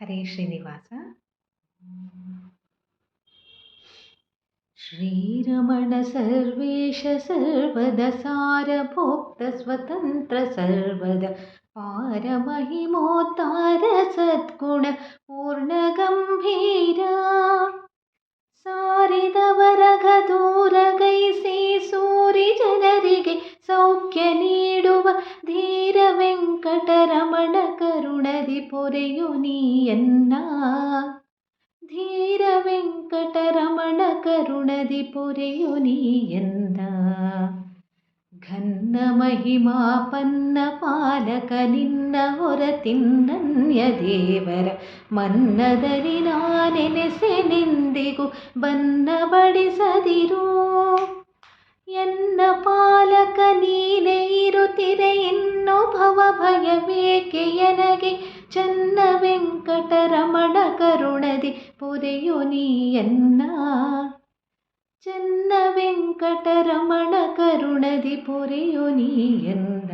ಹರೇ ಶ್ರೀನಿವಾಸ ಶ್ರೀರಮಣ ಸರ್ವೇಶ ಸರ್ವದ ಪೊರೆಯು ಎಂದ ಘನ್ನ ಮಹಿಮಾಪನ್ನ ಪಾಲಕ ನಿನ್ನ ಹೊರತಿನ್ನನ್ಯ ದೇವರ ಮನ್ನದಲ್ಲಿ ನಾನೆನೆಸೆನೆಂದಿಗೂ ಬನ್ನ ಬಡಿಸದಿರು. ಎನ್ನ ಪಾಲಕ ನೀನೇ ಇರುತ್ತಿರೆ ಇನ್ನು ಭವ ಭಯವೇಕೆ ಎನಗೆ? ಚನ್ನ ವೆಂಕಟರಮಣ ಕರುಣದಿ ಪೊರೆಯು ನೀಯನ್ನ? ಚನ್ನ ವೆಂಕಟರಮಣ ಕರುಣದಿ ಪೊರೆಯು ನೀಯನ್ನ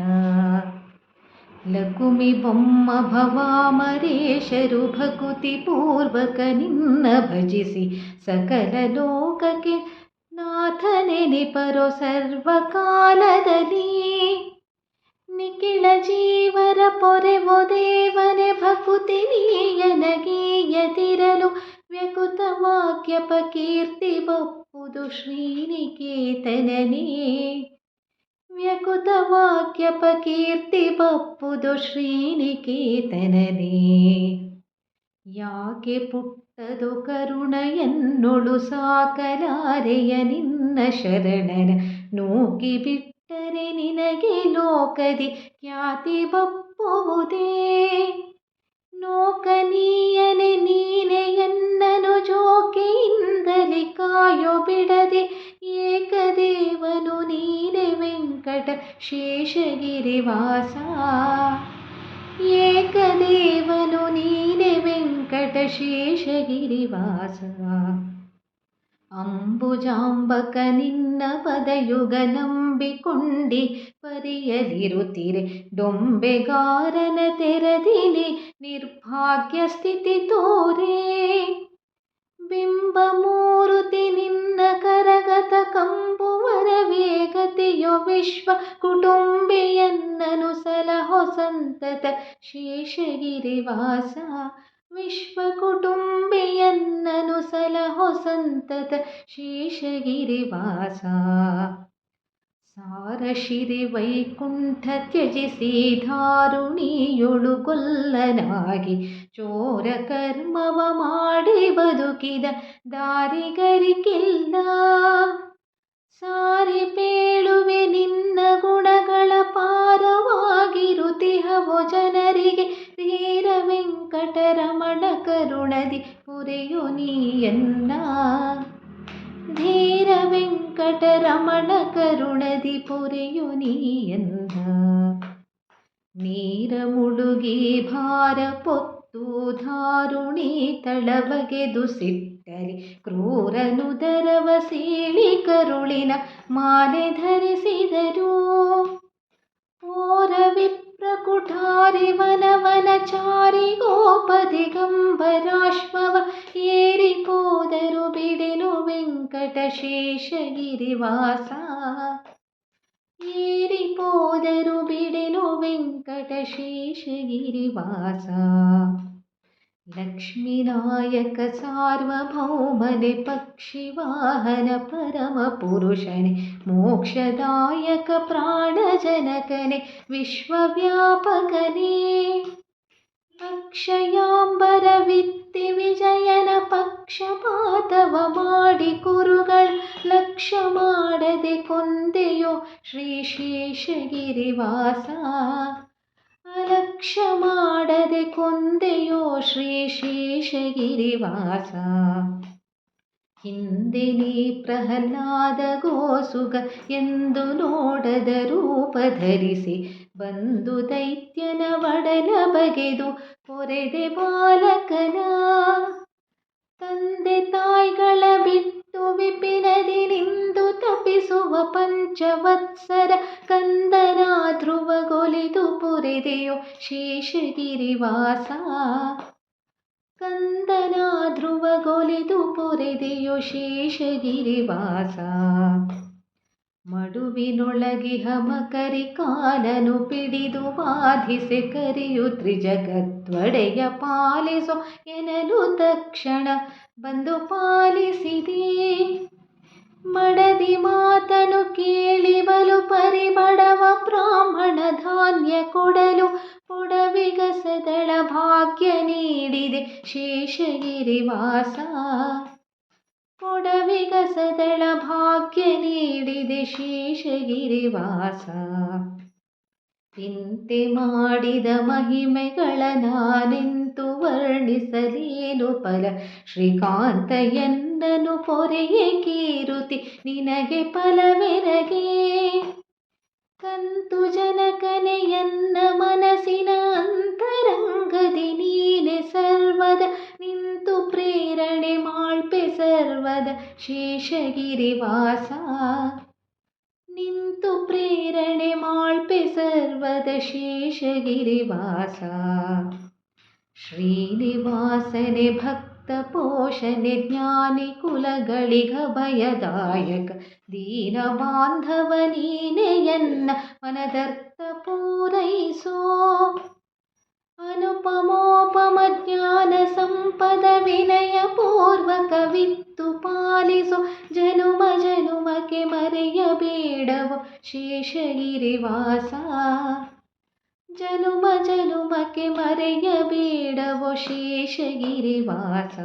ಲಕುಮಿ ಬೊಮ್ಮ ಭವಾಮರೇಶರು ಭಕುತಿ ಪೂರ್ವಕ ನಿನ್ನ ಭಜಿಸಿ ಸಕಲ ಲೋಕಕ್ಕೆ ನಾಥ ನೆನೆಪರೋ ಸರ್ವಕಾಲದಲ್ಲಿ ನಿಖಿಳ ಜೀವರ ಪೊರೆವೋ ದೇವನೆ ಭಕುತಿ ನೀಯನಗೀಯದಿರಲು ವ್ಯಕುತ ವಾಕ್ಯಪ ಕೀರ್ತಿ ಬಪ್ಪುದು ಶ್ರೀನಿಕೇತನನೇ ವ್ಯಕುತ ವಾಕ್ಯಪ ಕೀರ್ತಿ ಬಪ್ಪುದು ಶ್ರೀನಿಕೇತನನೇ ಯಾಕೆ ಪುಟ್ಟದು ಕರುಣ ಎನ್ನೊಳು ಸಾಕಲಾರೆಯ ನಿನ್ನ ಶರಣರ ನೂಕಿ ಬಿಟ್ಟರೆ ನಿನಗೆ ಲೋಕದಿ ಖ್ಯಾತಿ ಬಪ್ಪುವುದೇ ನೋಕನೀಯನೆ ಶೇಷಗಿರಿವಾಸ ಏಕದೇವನು ನೀನೆ ವೆಂಕಟ ಶೇಷಗಿರಿವಾಸ ಅಂಬುಜಾಂಬಕ ನಿನ್ನ ಪದಯುಗ ನಂಬಿಕೊಂಡಿ ಪರಿಯಲಿರುತ್ತಿರೆ ಡೊಂಬೆಗಾರನ ತೆರದಿನಿ ನಿರ್ಭಾಗ್ಯ ಸ್ಥಿತಿ ತೋರೆ. ಬಿಂಬ ಮೂರುತಿ ನಿನ್ನ ಕರಗತ ಕಂಬುವರ ವೇಗತೆಯೋ ವಿಶ್ವ ಕುಟುಂಬಿಯನ್ನನು ಸಲಹೋ ಸಂತತ ಶೇಷಗಿರಿವಾಸ ವಿಶ್ವ ಕುಟುಂಬಿಯನ್ನನು ಸಲಹೋ ಸಂತತ ಶೇಷಗಿರಿವಾಸ ಸಾರಶಿರಿ ವೈಕುಂಠ ತ್ಯಜಿಸಿ ಧಾರುಣಿಯೊಳು ಕೊಲ್ಲನಾಗಿ ಚೋರ ಕರ್ಮವ ಮಾಡಿ ಬದುಕಿದ ದಾರಿಗರಿಕಿಲ್ಲ. ಸಾರಿ ಪೇಳುವೆ ನಿನ್ನ ಗುಣಗಳ ಪಾರವಾಗಿರುತಿಹವೋ ಜನರಿಗೆ ಧೀರ ವೆಂಕಟರಮಣ ಕರುಣದಿ ಪುರೆಯು ನೀಯನ್ನ ಧೀರ ವೆಂಕಟರಮಣ ಕರುಣದಿ ಪೊರೆಯು ನೀಯನ್ನ ನೀರ ಮುಳುಗಿ ಭಾರ ಪೊತ್ತು ಧಾರುಣಿ ತಳಬಗೆದು ಸಿಟ್ಟಲಿ ಕ್ರೂರನುದರವ ಸೀಳಿ ಕರುಳಿನ ಮಾಲೆ ಧರಿಸಿದರು ಓರ ವಿಪ್ರ ಕುಠಾರಿ ವನವನ ಚಾರಿ ಗೋಪದಿಗಂಬರಾಶ್ವವ ಶೇಷಗಿರಿವಾಸ. ಏರಿ ಹೋದರು ಬಿಡೆನು ವೆಂಕಟ ಶೇಷಗಿರಿವಾಸ ಲಕ್ಷ್ಮೀನಾಯಕ ಸಾರ್ವಭೌಮನೆ ಪಕ್ಷಿವಾಹನ ಪರಮ ಪುರುಷನೆ ಮೋಕ್ಷದಾಯಕ ಪ್ರಾಣಜನಕನೆ ವಿಶ್ವವ್ಯಾಪಕನೇ. ಅಕ್ಷಯಾಂಬರ ವಿತ್ತಿ ವಿಜಯನ ಪಕ್ಷಪಾತವ ಮಾಡಿ ಕುರುಗಳ ಲಕ್ಷ್ಯ ಮಾಡದೆ ಕೊಂದೆಯೋ ಶ್ರೀ ಶೇಷಗಿರಿವಾಸ ಅಲಕ್ಷ್ಯ ಮಾಡದೆ ಕೊಂದೆಯೋ ಶ್ರೀ ಶೇಷಗಿರಿವಾಸ ಹಿಂದೆ ನೀ ಪ್ರಹ್ಲಾದ ಗೋಸುಗ ಎಂದು ನೋಡದ ರೂಪ ಧರಿಸಿ ಬಂದು ದೈತ್ಯನ ಒಡಲ ಬಗೆದು ಪೊರೆದೆ ಬಾಲಕನ. ತಂದೆ ತಾಯಿಗಳ ಬಿಟ್ಟು ವಿಪಿನದಿ ನಿಂದು ತಪ್ಪಿಸುವ ಪಂಚವತ್ಸರ ಕಂದನ ಧ್ರುವಗೊಲಿದು ಪುರಿದೆಯೋ ಶೇಷಗಿರಿವಾಸ ಕಂದನ ಧ್ರುವ ಗೊಲಿದು ಪೊರೆದೆಯೋ ಶೇಷಗಿರಿವಾಸ ಮಡುವಿನೊಳಗಿಹ ಮಕರಿ ಕಾಲನು ಪಿಡಿದು ಬಾಧಿಸೆ ಕರಿಯು ತ್ರಿಜಗತ್ವಡೆಯ ಪಾಲಿಸೋ ಎನಲು ತಕ್ಷಣ ಬಂದು ಪಾಲಿಸಿದೆ. ಮಡದಿ ಮಾತನು ಕೇಳಿ ಬಲು ಪರಿಬಡವ ಬ್ರಾಹ್ಮಣ ಧಾನ್ಯ ಕೊಡಲು ಕೊಡವಿಗಸದಳ ಭಾಗ್ಯ ನೀಡಿದೆ ಶೇಷಗಿರಿವಾಸ. ಪೊಡವಿಗಸದಳ ಭಾಗ್ಯ ನೀಡಿದೆ ಶೇಷಗಿರಿವಾಸ ಚಿಂತೆ ಮಾಡಿದ ಮಹಿಮೆಗಳ ನಾನೆಂತು ವರ್ಣಿಸಲೇನು ಫಲ? ಶ್ರೀಕಾಂತ ಎನ್ನನು ಪೊರೆಯೇ ಕೀರುತಿ, ನಿನಗೆ ಫಲವೆರಗೆ? ಕಂತು ಜನಕನೆಯನ್ನ ಮನಸ್ಸಿನ ಅಂತರಂಗದಿ ನೀನೆ ಸರ್ವದ ನಿಂತು ಪ್ರೇರಣೆ ಮಾಳ್ಪೆ ಸರ್ವದ ಶೇಷಗಿರಿವಾಸ ನಿಂತು ಪ್ರೇರಣೆ ಮಾಳ್ಪೆ ಸರ್ವದ ಶೇಷಗಿರಿವಾಸ ಶ್ರೀನಿವಾಸನೆ ಭಕ್ತ ಪೋಷಣೆ ಜ್ಞಾನಿ ಕುಲಗಳಿಗ ಭಯದಾಯಕ. ದೀನ ಬಾಂಧವ ನೀನೆ ಎನ್ನ ಮನದರ್ಥ ಪೂರೈಸೋ. ಅನುಪಮೋಪಮ ಪೂರ್ವಕವಿತ್ತು ಪಾಲಿಸೋ. ಜನುಮ ಜನುಮಕ್ಕೆ ಮರೆಯಬೇಡವೋ. ಶೇಷಗಿರಿವಾಸ ಜನುಮ ಜನುಮಕ್ಕೆ ಮರೆಯಬೇಡವೋ. ಶೇಷಗಿರಿವಾಸ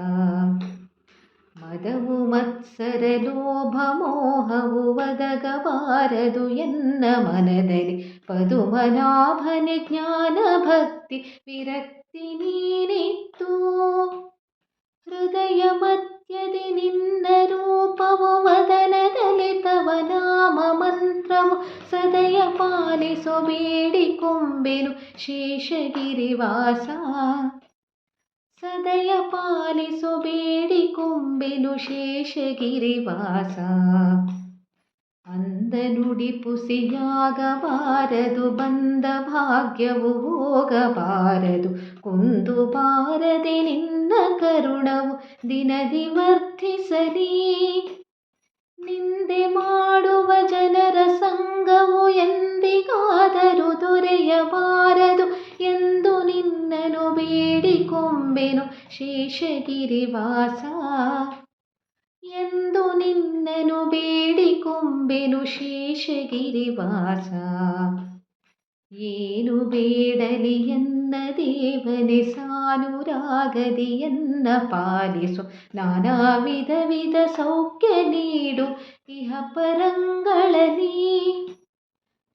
ಮದವು ಮತ್ಸರ ಲೋಭ ಮೋಹವು ಒದಗಬಾರದು ಎನ್ನ ಮನದಲ್ಲಿ. ಪದುಮನಾಭನೆ ಜ್ಞಾನ ಭಕ್ತಿ ವಿರಕ್ತಿ ನೀನಿತ್ತು. ಹೃದಯ ಮಧ್ಯದಿ ನಿನ್ನ ರೂಪವು ವದನದಲ್ಲಿ ತವ ನಾಮ ಮಂತ್ರವು ಸದಯ ಪಾಲಿಸು ಬೇಡಿಕೊಂಬೆನು ಶೇಷಗಿರಿವಾಸ. ಸದಯ ಪಾಲಿಸು ಬೇಡಿಕೊಂಬೆನು ಶೇಷಗಿರಿವಾಸ. ಅಂದ ನುಡಿ ಪುಸಿಯಾಗಬಾರದು, ಬಂದ ಭಾಗ್ಯವು ಹೋಗಬಾರದು, ಕುಂದು ಬಾರದೆ ನಿನ್ನ ಕರುಣವು ದಿನದಿ ನಿಂದೆ ಮಾಡುವ ಜನರ ಸಂಗವು ಎಂದಿಗಾದರೂ ದೊರೆಯಬಾರದು ಎಂದು ನಿನ್ನನು ಬೇಡಿಕೊಂಬೆನು ಶೇಷಗಿರಿವಾಸ ಎಂದು ನಿನ್ನನು ಬೇಡಿಕೊಂಬೆನು ಶೇಷಗಿರಿವಾಸ ಏನು ಬೇಡಲಿ ಎನ್ನ ದೇವನೆ ಸಾನುರಾಗದಿ ಎನ್ನ ಪಾಲಿಸು ನಾನಾ ವಿಧ ವಿಧ ಸೌಖ್ಯ ನೀಡು ಇಹ ಪರಂಗಳಲ್ಲಿ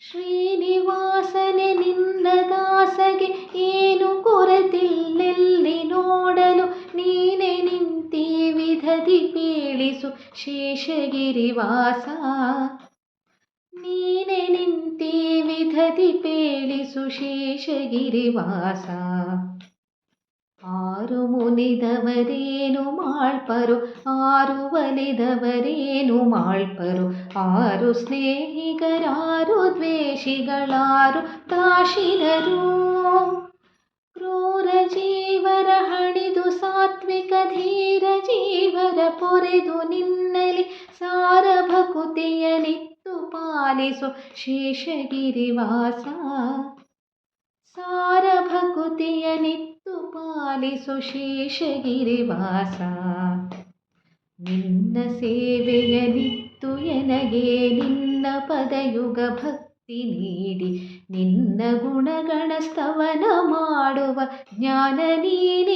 ಶ್ರೀನಿವಾಸನೆ ನಿನ್ನ ದಾಸಗೆ ಏನು ಕೊರತಿಲ್ಲೆಲ್ಲಿ ನೋಡಲು ನೀನೆ ನಿಂತಿ ವಿಧದಿ ಪೀಳಿಸು ಶೇಷಗಿರಿವಾಸ ವಿಧದಿ ಸುಶೇಷಗಿರಿ ಶೇಷಗಿರಿವಾಸ ಆರು ಮುನಿದವರೇನು ಮಾಳ್ಪರು, ಆರು ಒಲಿದವರೇನು ಮಾಳ್ಪರು. ಆರು ಸ್ನೇಹಿಗರಾರು, ದ್ವೇಷಿಗಳಾರು ತಾಶಿರರು ಕ್ರೂರ ಜೀವರ ಹಣಿದು ಸಾತ್ವಿಕ ಧೀರ ಜೀವರ ಪೊರೆದು ನಿನ್ನಲಿ ಸಾರ ಭಕುತಿಯ ನಿತ್ತು ಪಾಲಿಸು ಶೇಷಗಿರಿವಾಸ. ಸಾರಭಕುತಿಯನಿತ್ತು ಭಕುತಿಯ ನಿತ್ತು ಪಾಲಿಸು ಶೇಷಗಿರಿವಾಸ. ನಿನ್ನ ಸೇವೆಯ ನಿತ್ತು ಎನಗೆ ನಿನ್ನ ಪದಯುಗ ಭಕ್ತಿ ನೀಡಿ ನಿನ್ನ ಗುಣಗಣ ಸ್ತವನ ಮಾಡುವ ಜ್ಞಾನ ನೀನಿತ್ತು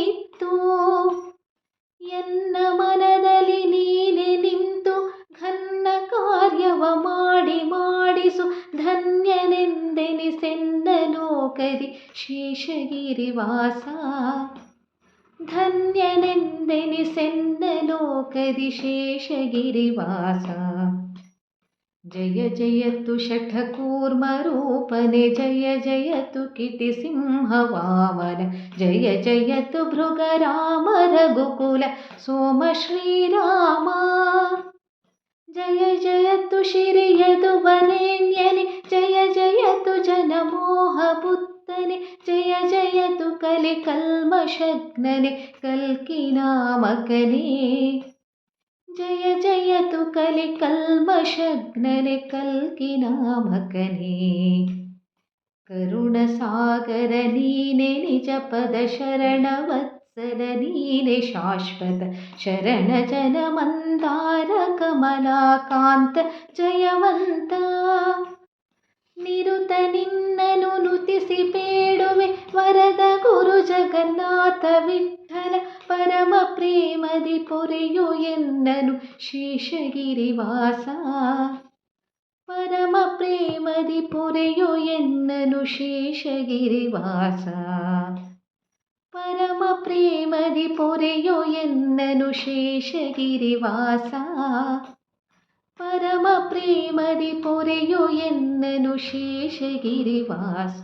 ಶೇಷಗಿರಿವಾಸ ಧನ್ಯನೆಂದೆನಿಸೆನ್ನ ಲೋಕದಿ ಶೇಷಗಿರಿವಾಸ ಜಯ ಜಯತು ಷಠಕೂರ್ಮರೂಪನೆ ಜಯ ಜಯತು ಕಿಟಿಸಿಂಹವಾಮನ, ಜಯ ಜಯತು ಭೃಗರಾಮ ರಘುಕುಲ, ಸೋಮ ಶ್ರೀರಾಮ. ಜಯ ಜಯತು ಶಿರಿಯದು ವರೇಣ್ಯನೆ ಜಯ ಜಯತು ಜನಮೋಹ ಪುತ್ತನೆ ಜಯ ಜಯತು ಕಲಿ ಕಲಿ ಕಲ್ಮಶಗ್ನನೆ ಕಲ್ಕಿನಾಮಕನೇ ಜಯ ಜಯತು ಕಲಿ ಕಲ್ಮಶಗ್ನನೆ ಕಲ್ಕಿನಾಮಕನೇ ಕರುಣಸಾಗರ ನೀನೆ ನಿಜ ಜನ ಮಂದಾರ ಕಮಲಾಕಾಂತ, ಜಯವಂತ. ನಿರುತ ನಿನ್ನನು ನುತಿಸಿ ಬೇಡುವೆ, ವರದ ಗುರು ಜಗನ್ನಾಥ ವಿಠಲ ಪರಮ ಪ್ರೇಮದಿ ಪೊರೆಯು ಎನ್ನನು ಶೇಷಗಿರಿವಾಸ ಪರಮ ಪ್ರೇಮದಿ ಪೊರೆಯು ಎನ್ನನು ಶೇಷಗಿರಿವಾಸ ಪರಮ ಪ್ರೇಮದಿ ಪೊರೆಯು ಎನ್ನನು ಶೇಷಗಿರಿವಾಸ ಪರಮ ಪ್ರೇಮದಿ ಪೊರೆಯು ಎನ್ನನು ಶೇಷಗಿರಿವಾಸ